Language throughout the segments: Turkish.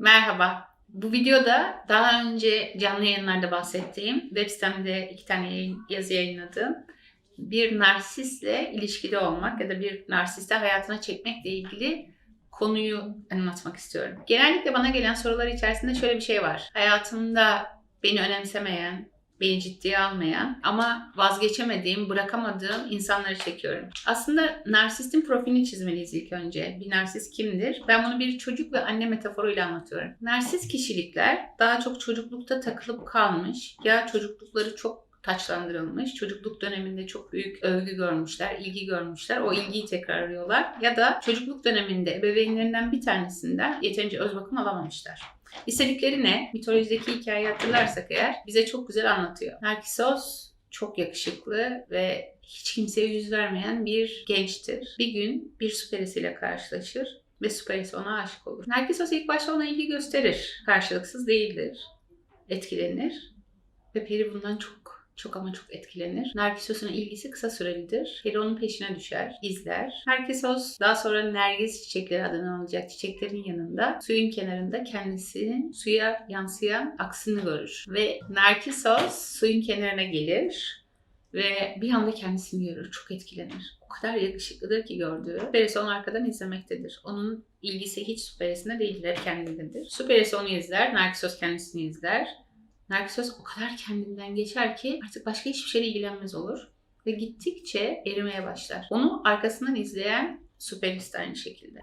Merhaba. Bu videoda daha önce canlı yayınlarda bahsettiğim, web sitemde iki tane yayın, yazı yayınladığım bir narsistle ilişkide olmak ya da bir narsiste hayatına çekmekle ilgili konuyu anlatmak istiyorum. Genellikle bana gelen sorular içerisinde şöyle bir şey var. Hayatımda beni önemsemeyen, beni ciddiye almayan ama vazgeçemediğim, bırakamadığım insanları çekiyorum. Aslında narsistin profilini çizmeliyiz ilk önce. Bir narsist kimdir? Ben bunu bir çocuk ve anne metaforuyla anlatıyorum. Narsist kişilikler daha çok çocuklukta takılıp kalmış ya çocuklukları çok taçlandırılmış. Çocukluk döneminde çok büyük övgü görmüşler, ilgi görmüşler. O ilgiyi tekrar arıyorlar. Ya da çocukluk döneminde ebeveynlerinden bir tanesinden yeterince öz bakım alamamışlar. İstedikleri ne? Mitolojideki hikayeyi hatırlarsak eğer bize çok güzel anlatıyor. Narkisos çok yakışıklı ve hiç kimseye yüz vermeyen bir gençtir. Bir gün bir süperisiyle karşılaşır ve süperisi ona aşık olur. Narkisos ilk başta ona ilgi gösterir. Karşılıksız değildir. Etkilenir. Ve Peri bundan çok çok ama çok etkilenir. Narkisos'un ilgisi kısa sürelidir. Peri onun peşine düşer, izler. Narkisos daha sonra Nergis çiçekleri adını alacak çiçeklerin yanında suyun kenarında kendisinin suya yansıyan aksını görür. Ve Narkisos suyun kenarına gelir ve bir anda kendisini görür. Çok etkilenir. O kadar yakışıklıdır ki gördüğü. Süperisi onu arkadan izlemektedir. Onun ilgisi hiç Süperis'ine değil, hep kendindedir. Süperisi onu izler, Narkisos kendisini izler. Narkisos o kadar kendinden geçer ki artık başka hiçbir şeyle ilgilenmez olur. Ve gittikçe erimeye başlar. Onu arkasından izleyen süperist aynı şekilde.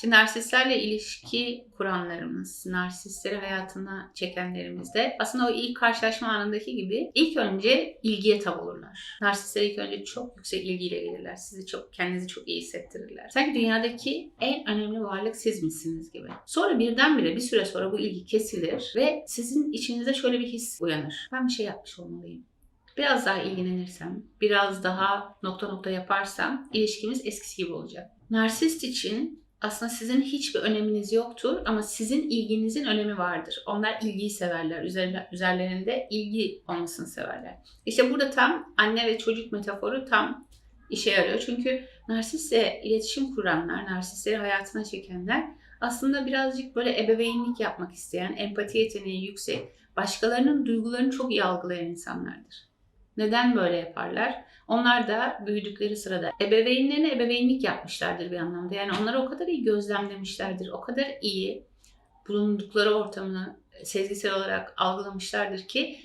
Şimdi narsistlerle ilişki kuranlarımız, narsistleri hayatına çekenlerimiz de aslında o ilk karşılaşma anındaki gibi ilk önce ilgiye tav olurlar. Narsistler ilk önce çok yüksek ilgiyle gelirler. Sizi çok, kendinizi çok iyi hissettirirler. Sanki dünyadaki en önemli varlık siz misiniz gibi. Sonra birdenbire bir süre sonra bu ilgi kesilir ve sizin içinizde şöyle bir his uyanır. Ben bir şey yapmış olmalıyım. Biraz daha ilgilenirsem, biraz daha nokta nokta yaparsam ilişkimiz eskisi gibi olacak. Narsist için aslında sizin hiçbir öneminiz yoktur ama sizin ilginizin önemi vardır. Onlar ilgiyi severler. Üzerler, üzerlerinde ilgi olmasını severler. İşte burada tam anne ve çocuk metaforu tam işe yarıyor. Çünkü narsistle iletişim kuranlar, narsistleri hayatına çekenler aslında birazcık böyle ebeveynlik yapmak isteyen, empati yeteneği yüksek, başkalarının duygularını çok iyi algılayan insanlardır. Neden böyle yaparlar? Onlar da büyüdükleri sırada ebeveynlerine ebeveynlik yapmışlardır bir anlamda. Yani onları o kadar iyi gözlemlemişlerdir, o kadar iyi bulundukları ortamını sezgisel olarak algılamışlardır ki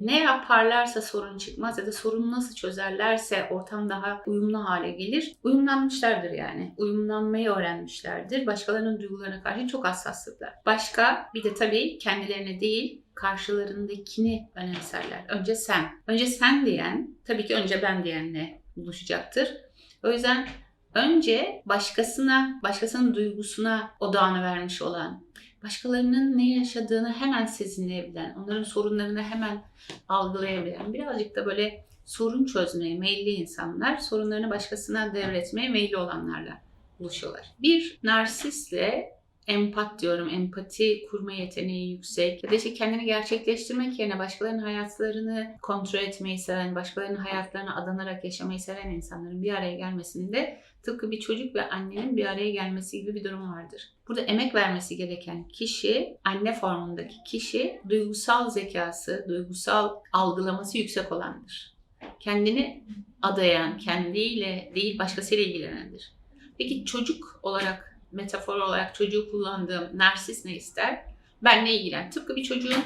ne yaparlarsa sorun çıkmaz ya da sorunu nasıl çözerlerse ortam daha uyumlu hale gelir. Uyumlanmışlardır yani. Uyumlanmayı öğrenmişlerdir. Başkalarının duygularına karşı çok hassaslıklar. Başka bir de tabii kendilerine değil karşılarındakini önemserler. Önce sen. Önce sen diyen, tabii ki önce ben diyenle buluşacaktır. O yüzden önce başkasına, başkasının duygusuna odağını vermiş olan, başkalarının ne yaşadığını hemen sezinleyebilen, onların sorunlarını hemen algılayabilen, birazcık da böyle sorun çözmeye meyilli insanlar, sorunlarını başkasına devretmeye meyilli olanlarla buluşuyorlar. Bir narsistle empat diyorum. Empati kurma yeteneği yüksek. Ya da işte kendini gerçekleştirmek yerine başkalarının hayatlarını kontrol etmeyi seven, başkalarının hayatlarına adanarak yaşamayı seven insanların bir araya gelmesinde tıpkı bir çocuk ve annenin bir araya gelmesi gibi bir durum vardır. Burada emek vermesi gereken kişi, anne formundaki kişi duygusal zekası, duygusal algılaması yüksek olandır. Kendini adayan, kendiyle değil başkasıyla ilgilenendir. Peki çocuk olarak metafor olarak çocuğu kullandığım narsis ne ister? Ben ne ilgilen? Tıpkı bir çocuğun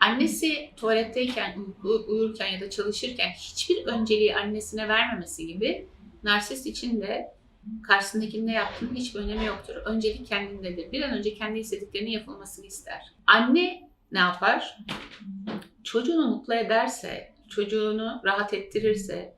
annesi tuvaletteyken, uyurken ya da çalışırken hiçbir önceliği annesine vermemesi gibi narsist için de karşısındakinin ne yaptığının hiçbir önemi yoktur. Öncelik kendindedir. Bir an önce kendi istediklerinin yapılmasını ister. Anne ne yapar? Çocuğunu mutlu ederse, çocuğunu rahat ettirirse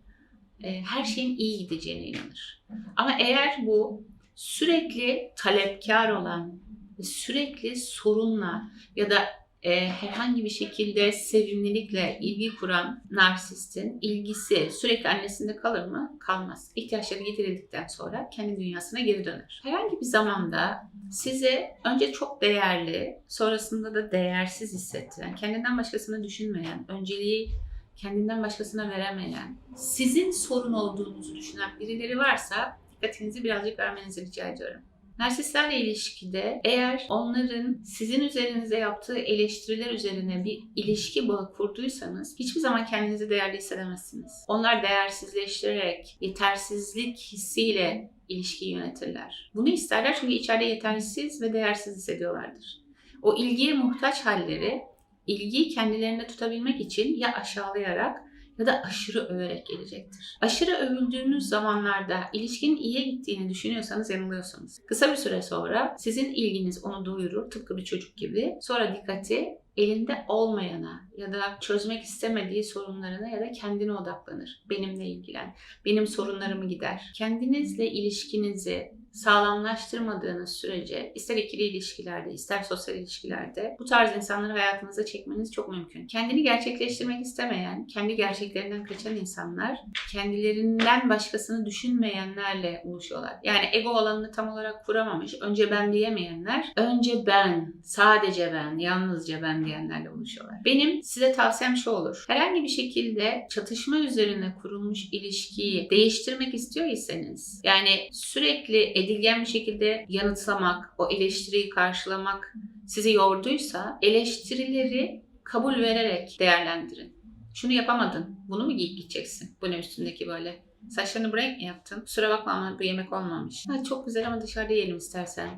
e, her şeyin iyi gideceğine inanır. Ama eğer bu sürekli talepkar olan, sürekli sorunla ya da e, herhangi bir şekilde sevimlilikle ilgi kuran narsistin ilgisi sürekli annesinde kalır mı? Kalmaz. İhtiyaçları giderildikten sonra kendi dünyasına geri döner. Herhangi bir zamanda size önce çok değerli, sonrasında da değersiz hissettiren, kendinden başkasını düşünmeyen, önceliği kendinden başkasına veremeyen, sizin sorun olduğunuzu düşünen birileri varsa dikkatinizi birazcık vermenizi rica ediyorum. Narsistlerle ilişkide eğer onların sizin üzerinize yaptığı eleştiriler üzerine bir ilişki bağı kurduysanız hiçbir zaman kendinizi değerli hissedemezsiniz. Onlar değersizleştirerek, yetersizlik hissiyle ilişkiyi yönetirler. Bunu isterler çünkü içeride yetersiz ve değersiz hissediyorlardır. O ilgiye muhtaç halleri ilgiyi kendilerine tutabilmek için ya aşağılayarak ya da aşırı överek gelecektir. Aşırı övüldüğünüz zamanlarda ilişkinin iyiye gittiğini düşünüyorsanız yanılıyorsunuz. Kısa bir süre sonra sizin ilginiz onu doyurur tıpkı bir çocuk gibi. Sonra dikkati elinde olmayana ya da çözmek istemediği sorunlarına ya da kendine odaklanır. Benimle ilgilen, benim sorunlarımı gider. Kendinizle ilişkinizi sağlamlaştırmadığınız sürece ister ikili ilişkilerde ister sosyal ilişkilerde bu tarz insanları hayatınıza çekmeniz çok mümkün. Kendini gerçekleştirmek istemeyen, kendi gerçeklerinden kaçan insanlar kendilerinden başkasını düşünmeyenlerle buluşuyorlar. Yani ego alanını tam olarak kuramamış, önce ben diyemeyenler, önce ben, sadece ben, yalnızca ben diyenlerle buluşuyorlar. Benim size tavsiyem şu olur. Herhangi bir şekilde çatışma üzerine kurulmuş ilişkiyi değiştirmek istiyor iseniz, yani sürekli edilgen bir şekilde yanıtlamak, o eleştiriyi karşılamak sizi yorduysa eleştirileri kabul vererek değerlendirin. Şunu yapamadın, bunu mu giyip gideceksin? Bu ne üstündeki böyle? Saçlarını buraya mı yaptın? Kusura bakma ama bu yemek olmamış. Ha, çok güzel ama dışarıda yiyelim istersen.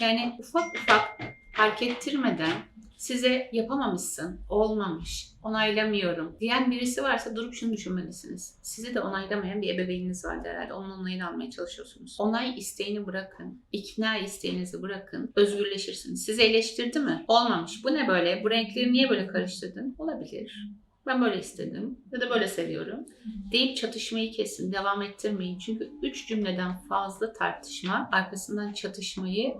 Yani ufak ufak fark ettirmeden size yapamamışsın, olmamış, onaylamıyorum diyen birisi varsa durup şunu düşünmelisiniz. Sizi de onaylamayan bir ebeveyniniz vardı herhalde. Onun onayını almaya çalışıyorsunuz. Onay isteğini bırakın. ikna isteğinizi bırakın. Özgürleşirsiniz. Sizi eleştirdi mi? Olmamış. Bu ne böyle? Bu renkleri niye böyle karıştırdın? Olabilir. Ben böyle istedim ya da böyle seviyorum. Deyip çatışmayı kesin, devam ettirmeyin. Çünkü üç cümleden fazla tartışma arkasından çatışmayı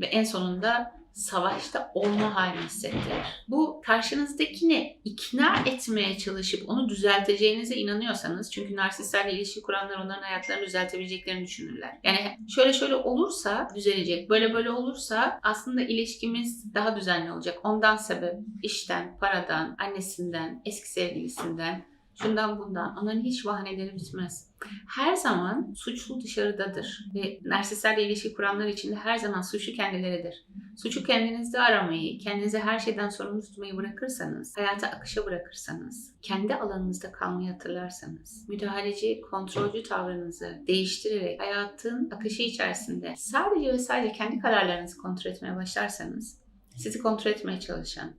ve en sonunda savaşta olma halini hissettirir. Bu karşınızdakini ikna etmeye çalışıp onu düzelteceğinize inanıyorsanız çünkü narsistlerle ilişki kuranlar onların hayatlarını düzeltebileceklerini düşünürler. Yani şöyle şöyle olursa düzelecek, böyle böyle olursa aslında ilişkimiz daha düzenli olacak. Ondan sebep işten, paradan, annesinden, eski sevgilisinden, şundan bundan. Onların hiç bahaneleri bitmez. Her zaman suçlu dışarıdadır. Ve narsistlerle ilişki kuranlar için de her zaman suçlu kendileridir. Suçu kendinizde aramayı, kendinize her şeyden sorumlu tutmayı bırakırsanız, hayata akışa bırakırsanız, kendi alanınızda kalmayı hatırlarsanız, müdahaleci, kontrolcü tavrınızı değiştirerek hayatın akışı içerisinde sadece ve sadece kendi kararlarınızı kontrol etmeye başlarsanız, sizi kontrol etmeye çalışan,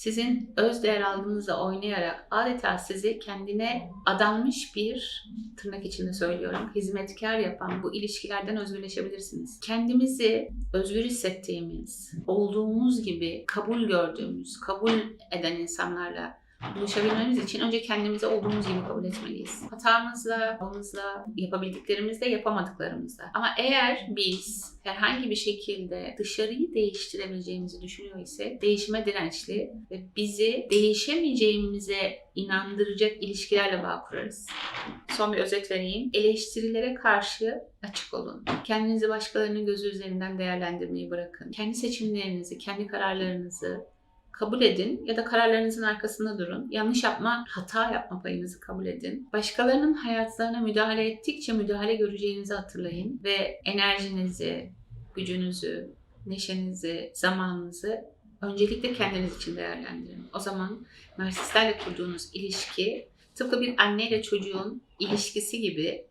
sizin öz değer algınızla oynayarak adeta sizi kendine adanmış bir tırnak içinde söylüyorum hizmetkar yapan bu ilişkilerden özgürleşebilirsiniz. Kendimizi özgür hissettiğimiz, olduğumuz gibi kabul gördüğümüz, kabul eden insanlarla buluşabilmemiz için önce kendimizi olduğumuz gibi kabul etmeliyiz. Hatamızla, babamızla, yapabildiklerimizle, yapamadıklarımızla. Ama eğer biz herhangi bir şekilde dışarıyı değiştirebileceğimizi düşünüyor ise değişime dirençli ve bizi değişemeyeceğimize inandıracak ilişkilerle bağ kurarız. Son bir özet vereyim. Eleştirilere karşı açık olun. Kendinizi başkalarının gözü üzerinden değerlendirmeyi bırakın. Kendi seçimlerinizi, kendi kararlarınızı kabul edin ya da kararlarınızın arkasında durun. Yanlış yapma, hata yapma payınızı kabul edin. Başkalarının hayatlarına müdahale ettikçe müdahale göreceğinizi hatırlayın ve enerjinizi, gücünüzü, neşenizi, zamanınızı öncelikle kendiniz için değerlendirin. O zaman narsistlerle kurduğunuz ilişki tıpkı bir anne ile çocuğun ilişkisi gibi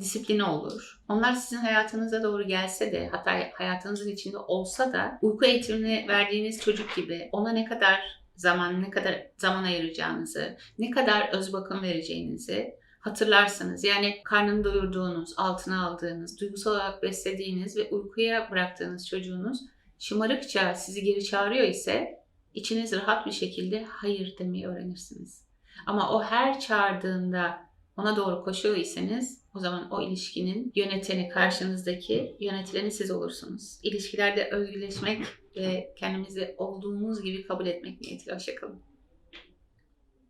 disiplini olur. Onlar sizin hayatınıza doğru gelse de hatta hayatınızın içinde olsa da uyku eğitimini verdiğiniz çocuk gibi ona ne kadar zaman, ne kadar zaman ayıracağınızı, ne kadar öz bakım vereceğinizi hatırlarsınız. Yani karnını doyurduğunuz, altına aldığınız, duygusal olarak beslediğiniz ve uykuya bıraktığınız çocuğunuz şımarıkça sizi geri çağırıyor ise içiniz rahat bir şekilde hayır demeyi öğrenirsiniz. Ama o her çağırdığında ona doğru koşuyorsanız o zaman o ilişkinin yöneteni karşınızdaki yönetileni siz olursunuz. İlişkilerde özgürleşmek ve kendimizi olduğumuz gibi kabul etmek niyetiyle. Hoşçakalın.